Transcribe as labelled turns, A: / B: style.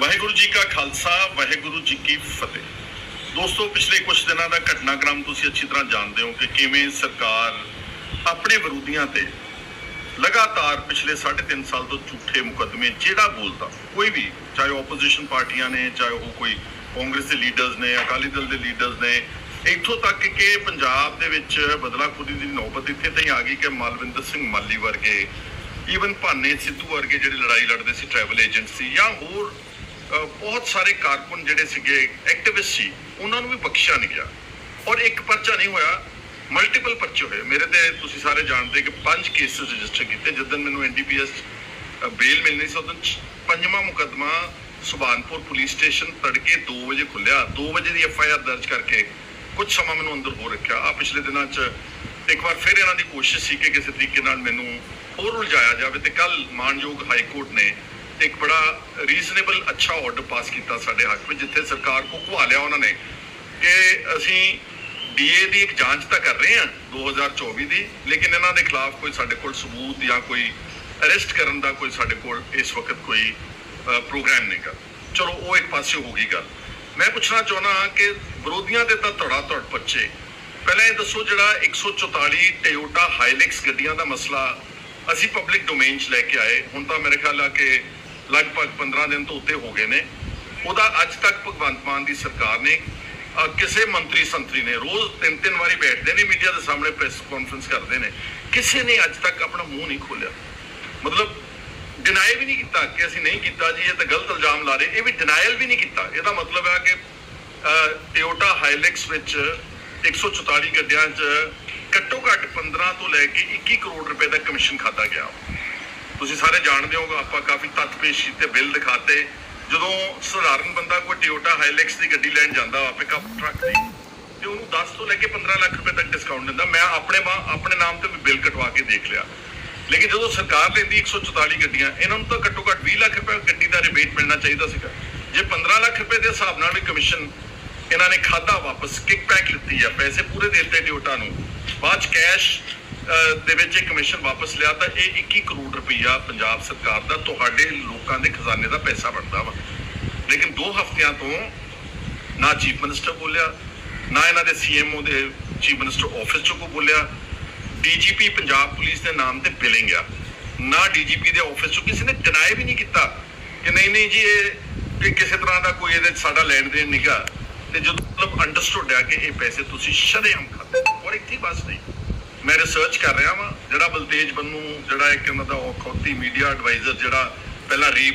A: ਵਾਹਿਗੁਰੂ ਜੀ ਕਾ ਖਾਲਸਾ, ਵਾਹਿਗੁਰੂ ਜੀ ਕੀ ਫਤਿਹ। ਦੋਸਤੋ, ਪਿਛਲੇ ਕੁਝ ਦਿਨਾਂ ਦਾ ਘਟਨਾਕ੍ਰਮ ਤੁਸੀਂ ਅੱਛੀ ਤਰ੍ਹਾਂ ਜਾਣਦੇ ਹੋ ਕਿ ਕਿਵੇਂ ਸਰਕਾਰ ਆਪਣੇ ਵਿਰੋਧੀਆਂ ਤੇ ਲਗਾਤਾਰ ਪਿਛਲੇ 3.5 ਸਾਲ ਤੋਂ ਝੂਠੇ ਮੁਕੱਦਮੇ, ਜਿਹੜਾ ਬੋਲਦਾ, ਕੋਈ ਵੀ, ਚਾਹੇ ਆਪੋਜੀਸ਼ਨ ਪਾਰਟੀਆਂ ਨੇ, ਚਾਹੇ ਉਹ ਕੋਈ ਕਾਂਗਰਸ ਦੇ ਲੀਡਰਸ ਨੇ, ਅਕਾਲੀ ਦਲ ਦੇ ਲੀਡਰਸ ਨੇ, ਇੱਥੋਂ ਤੱਕ ਕਿ ਪੰਜਾਬ ਦੇ ਵਿੱਚ ਬਦਲਾਖੁਰੀ ਦੀ ਨੌਬਤ ਇੱਥੇ ਤਾਈਂ ਆ ਗਈ ਕਿ ਮਾਲਵਿੰਦਰ ਸਿੰਘ ਮਾਲੀ ਵਰਗੇ ਈਵਨ ਭਾਨੇ ਸਿੱਧੂ ਵਰਗੇ ਜਿਹੜੇ ਲੜਾਈ ਲੜਦੇ ਸੀ ਟਰੈਵਲ ਏਜੰਟ ਸੀ ਜਾਂ ਹੋਰ ਬਹੁਤ ਸਾਰੇ ਕਾਰਕੁਨ ਜਿਹੜੇ ਸੀਗੇ ਐਕਟਿਵਿਸਟ ਸੀ, ਉਹਨਾਂ ਨੂੰ ਵੀ ਬਖਸ਼ਿਆ ਨਹੀਂ ਗਿਆ। ਔਰ ਇੱਕ ਪਰਚਾ ਨਹੀਂ ਹੋਇਆ ਮਲਟੀਪਲ ਪਰਚੇ ਹੋਏ। ਮੇਰੇ ਤੇ ਤੁਸੀਂ ਸਾਰੇ ਜਾਣਦੇ ਕਿ ਪੰਜ ਕੇਸਿਸ ਰਜਿਸਟਰ ਕੀਤੇ। ਜਦੋਂ ਮੈਨੂੰ ਐਨਡੀਪੀਐਸ ਬੇਲ ਮਿਲਣੀ ਸੀ ਉਦੋਂ ਪੰਜਵਾਂ ਮੁਕੱਦਮਾ ਸੁਬਾਨਪੁਰ ਪੁਲਿਸ ਸਟੇਸ਼ਨ ਤੜਕੇ 2 ਵਜੇ ਖੁੱਲਿਆ 2 ਵਜੇ ਦੀ ਐਫ ਆਈ ਆਰ ਦਰਜ ਕਰਕੇ ਕੁਝ ਸਮਾਂ ਮੈਨੂੰ ਅੰਦਰ ਹੋ ਰੱਖਿਆ। ਆ ਪਿਛਲੇ ਦਿਨਾਂ 'ਚ ਇੱਕ ਵਾਰ ਫਿਰ ਇਹਨਾਂ ਦੀ ਕੋਸ਼ਿਸ਼ ਸੀ ਕਿ ਕਿਸੇ ਤਰੀਕੇ ਨਾਲ ਮੈਨੂੰ ਹੋਰ ਉਲਝਾਇਆ ਜਾਵੇ ਤੇ ਕੱਲ ਮਾਨਯੋਗ ਹਾਈ ਕੋਰਟ ਨੇ ਇੱਕ ਬੜਾ ਰੀਜ਼ਨੇਬਲ ਅੱਛਾ ਆਰਡਰ ਪਾਸ ਕੀਤਾ ਸਾਡੇ ਹੱਕ ਵਿੱਚ, ਜਿੱਥੇ ਸਰਕਾਰ ਕੋ ਘੁਆ ਲਿਆ ਉਹਨਾਂ ਨੇ ਕਿ ਅਸੀਂ ਡੀਏ ਦੀ ਇੱਕ ਜਾਂਚ ਤਾਂ ਕਰ ਰਹੇ ਹਾਂ 2024 ਦੀ, ਲੇਕਿਨ ਇਹਨਾਂ ਦੇ ਖਿਲਾਫ ਕੋਈ ਸਾਡੇ ਕੋਲ ਸਬੂਤ ਜਾਂ ਕੋਈ ਅਰੈਸਟ ਕਰਨ ਦਾ ਕੋਈ ਸਾਡੇ ਕੋਲ ਇਸ ਵਕਤ ਕੋਈ ਪ੍ਰੋਗਰਾਮ ਪ੍ਰੋਗਰਾਮ ਨਹੀਂਗਾ ਚਲੋ, ਉਹ ਇੱਕ ਪਾਸੇ ਹੋ ਗਈ ਗੱਲ। ਮੈਂ ਪੁੱਛਣਾ ਚਾਹੁੰਦਾ ਕਿ ਵਿਰੋਧੀਆਂ ਦੇ ਤਾਂ ਧੜਾ ਧੜ ਪੱਚੇ ਪਹਿਲਾਂ ਇਹ ਦੱਸੋ ਜਿਹੜਾ 144 ਟੋਯੋਟਾ ਹਾਈਲੈਕਸ ਗੱਡੀਆਂ ਦਾ ਮਸਲਾ ਅਸੀਂ ਪਬਲਿਕ ਡੋਮੇਨ 'ਚ ਲੈ ਕੇ ਆਏ। ਹੁਣ ਤਾਂ ਮੇਰੇ ਖਿਆਲ ਆ ਕਿ ਲਗਭਗ 15 ਦਿਨ ਤੋਂ ਉੱਤੇ ਹੋ ਗਏ ਨੇ। ਉਹਦਾ ਅੱਜ ਤੱਕ ਭਗਵੰਤ ਮਾਨ ਦੀ ਸਰਕਾਰ ਨੇ ਕਿਸੇ ਮੰਤਰੀ ਸੰਤਰੀ ਨੇ ਰੋਜ਼ ਤਿੰਨ ਤਿੰਨ ਵਾਰੀ ਬੈਠਦੇ ਨੇ ਮੀਡੀਆ ਦੇ ਸਾਹਮਣੇ ਪ੍ਰੈਸ ਕਾਨਫਰੰਸ ਕਰਦੇ ਨੇ। ਕਿਸੇ ਨੇ ਅੱਜ ਤੱਕ ਆਪਣਾ ਮੂੰਹ ਨਹੀਂ ਖੋਲਿਆ ਮਤਲਬ ਡਿਨਾਈ ਵੀ ਨਹੀਂ ਕੀਤਾ ਕਿ ਅਸੀਂ ਨਹੀਂ ਕੀਤਾ ਜੀ, ਇਹ ਤਾਂ ਗਲਤ ਇਲਜ਼ਾਮ ਲਾ ਰਹੇ। ਇਹ ਵੀ ਡਿਨਾਈਲ ਵੀ ਨਹੀਂ ਕੀਤਾ। ਇਹਦਾ ਮਤਲਬ ਹੈ ਕਿ ਟਿਓਟਾ ਹਾਈਲੈਕਸ ਵਿੱਚ 144 ਗੱਡੀਆਂ 'ਚ ਘੱਟੋ ਘੱਟ 15 ਤੋਂ ਲੈ ਕੇ 21 ਕਰੋੜ ਰੁਪਏ ਦਾ ਕਮਿਸ਼ਨ ਖਾਦਾ ਗਿਆ। ਤੁਸੀਂ ਸਾਰੇ ਜਾਣਦੇ ਹੋ ਆਪਾਂ ਕਾਫੀ ਤੱਥ ਪੇਸ਼ ਕੀਤੇ ਬਿੱਲ ਦਿਖਾਤੇ। ਜਦੋਂ ਸਧਾਰਨ ਬੰਦਾ ਕੋਈ ਟੋਯੋਟਾ ਹਾਈਲੈਕਸ ਦੀ ਗੱਡੀ ਲੈਣ ਜਾਂਦਾ ਵਾ ਪਿਕਅਪ ਟਰੱਕ ਦੀ, ਤੇ ਉਹਨੂੰ 10 ਤੋਂ ਲੈ ਕੇ 15 ਲੱਖ ਰੁਪਏ ਤੱਕ ਡਿਸਕਾਊਂਟ ਦਿੰਦਾ। ਮੈਂ ਆਪਣੇ ਆਪਣੇ ਨਾਮ ਤੇ ਵੀ ਬਿੱਲ ਕਟਵਾ ਕੇ ਦੇਖ ਲਿਆ। ਲੇਕਿਨ ਜਦੋਂ ਸਰਕਾਰ ਲੈਂਦੀ 144 ਗੱਡੀਆਂ, ਇਹਨਾਂ ਨੂੰ ਤਾਂ ਘੱਟੋ ਘੱਟ 20 ਲੱਖ ਰੁਪਏ ਗੱਡੀ ਦਾ ਰਿਬੇਟ ਮਿਲਣਾ ਚਾਹੀਦਾ ਸੀਗਾ। ਜੇ 15 ਲੱਖ ਰੁਪਏ ਦੇ ਹਿਸਾਬ ਨਾਲ ਵੀ ਕਮਿਸ਼ਨ ਇਹਨਾਂ ਨੇ ਖਾਦਾ ਵਾਪਸ ਕਿਕ ਪੈਕ ਲਿੱਤੀ ਆ ਪੈਸੇ ਪੂਰੇ ਦੇ ਦਿੱਤੇ ਟਿਓਟਾ ਨੂੰ। ਬਾਅਦ ਚ ਕੈਸ਼ ਦੇ ਵਿੱਚ ਇਹ ਕਮਿਸ਼ਨ ਵਾਪਸ ਲਿਆ ਤਾਂ ਇਹ 21 ਕਰੋੜ ਰੁਪਈਆ ਪੰਜਾਬ ਸਰਕਾਰ ਦਾ ਤੁਹਾਡੇ ਲੋਕਾਂ ਦੇ ਖਜ਼ਾਨੇ ਦਾ ਪੈਸਾ ਬਣਦਾ ਵਾ। ਲੇਕਿਨ 2 ਹਫ਼ਤਿਆਂ ਤੋਂ ਨਾ ਚੀਫ ਮਿਨਿਸਟਰ ਬੋਲਿਆ, ਨਾ ਇਹਨਾਂ ਦੇ ਸੀਐਮਓ ਦੇ ਚੀਫ ਮਿਨਿਸਟਰ ਆਫਿਸ ਚੋਂ ਕੋ ਬੋਲਿਆ। ਡੀਜੀਪੀ ਪੰਜਾਬ ਪੁਲਿਸ ਦੇ ਨਾਮ ਤੇ ਬਿਲਿੰਗ ਆ। ਨਾ ਡੀਜੀਪੀ ਦੇ ਆਫਿਸ ਚੋਂ ਕਿਸੇ ਨੇ ਡਿਨਾਈ ਵੀ ਨਹੀਂ ਕੀਤਾ ਕਿ ਨਹੀਂ ਨਹੀਂ ਜੀ, ਇਹ ਕਿਸੇ ਤਰ੍ਹਾਂ ਦਾ ਕੋਈ ਇਹਦੇ ਸਾਡਾ ਲੈਣ ਦੇਣ ਨਹੀਂਗਾ ਤੇ ਜਦੋਂ ਮਤਲਬ ਅੰਡਰਸਟੂਡ ਆ ਕਿ ਇਹ ਪੈਸੇ ਤੁਸੀਂ ਸ਼ਰੇਆਮ ਖਾਤੇ ਔਰ ਇੱਥੇ ਹੀ ਬਸ ਨਹੀਂ। ਮੈਂ ਰਿਸਰਚ ਕਰ ਰਿਹਾ ਵਾਂ, ਜਿਹੜਾ ਬਲਤੇਜ ਬੰਨੂ, ਜਿਹੜਾ ਇੱਕ ਇਹਨਾਂ ਦਾ ਔਖੌਤੀ ਮੀਡੀਆ ਐਡਵਾਈਜ਼ਰ ਜਿਹੜਾ ਪਹਿਲਾਂ ਰੀਪ